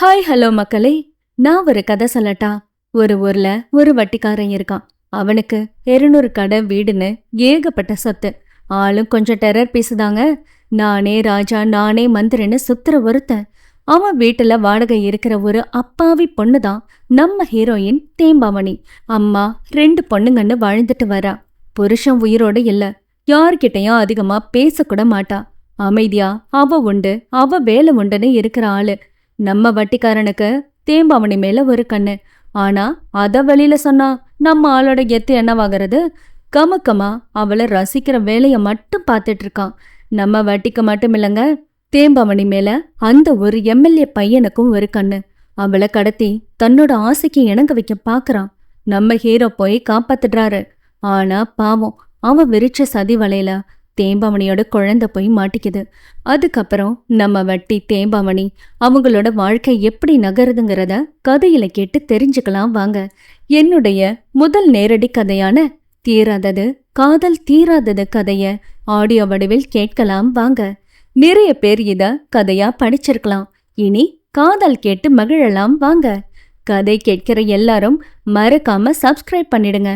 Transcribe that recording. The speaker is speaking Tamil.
ஹாய் ஹலோ மக்களே. நான் ஒரு கதை சொல்லட்டா? ஒரு ஊர்ல ஒரு வட்டிக்காரன் இருக்கான். அவனுக்கு இருநூறு கடை வீடுன்னு ஏகப்பட்ட சொத்து. ஆளும் கொஞ்சம் டெரர் பேசுதாங்க. நானே ராஜா நானே மந்திரன்னு சுத்துற ஒருத்தன். அவன் வீட்டுல வாடகை இருக்கிற ஒரு அப்பாவி பொண்ணு தான் நம்ம ஹீரோயின் தேம்பாமணி. அம்மா ரெண்டு பொண்ணுங்கன்னு வாழ்ந்துட்டு வரா. புருஷன் உயிரோட இல்ல. யார்கிட்டயும் அதிகமா பேசக்கூட மாட்டா. அமைதியா அவ உண்டு அவ வேலை உண்டுன்னு இருக்கிற ஆளு. நம்ம வட்டிக்காரனுக்கு தேம்பாவணி மேல ஒரு கண்ணு. ஆனா அத வெளியில சொன்னா நம்ம ஆளோட எத்து என்னவாகிறது? கமக்கமா அவளை ரசிக்கிற வேலைய மட்டும் பார்த்துட்டு இருக்கான் நம்ம வட்டிக்கு மட்டும் இல்லைங்க தேம்பாவணி மேல அந்த ஒரு எம்எல்ஏ பையனுக்கும் ஒரு கண்ணு. அவளை கடத்தி தன்னோட ஆசைக்கு இணங்க வைக்க பாக்குறான் நம்ம ஹீரோ போய் காப்பாத்துடுறாரு. ஆனா பாவம் அவன் விரிச்ச சதி வலையில தேம்பாமணியோட குழந்தை போய் மாட்டிக்குது. அதுக்கப்புறம் நம்ம வட்டி தேம்பாமணி அவங்களோட வாழ்க்கை எப்படி நகருதுங்கிறத கதையில கேட்டு தெரிஞ்சுக்கலாம் வாங்க. என்னுடைய முதல் நேரடி கதையான தீராதது காதல் தீராதது கதைய ஆடியோ வடிவில் கேட்கலாம் வாங்க. நிறைய பேர் இத கதையா படிச்சிருக்கலாம். இனி காதல் கேட்டு மகிழலாம் வாங்க. கதை கேட்கிற எல்லாரும் மறக்காம சப்ஸ்கிரைப் பண்ணிடுங்க.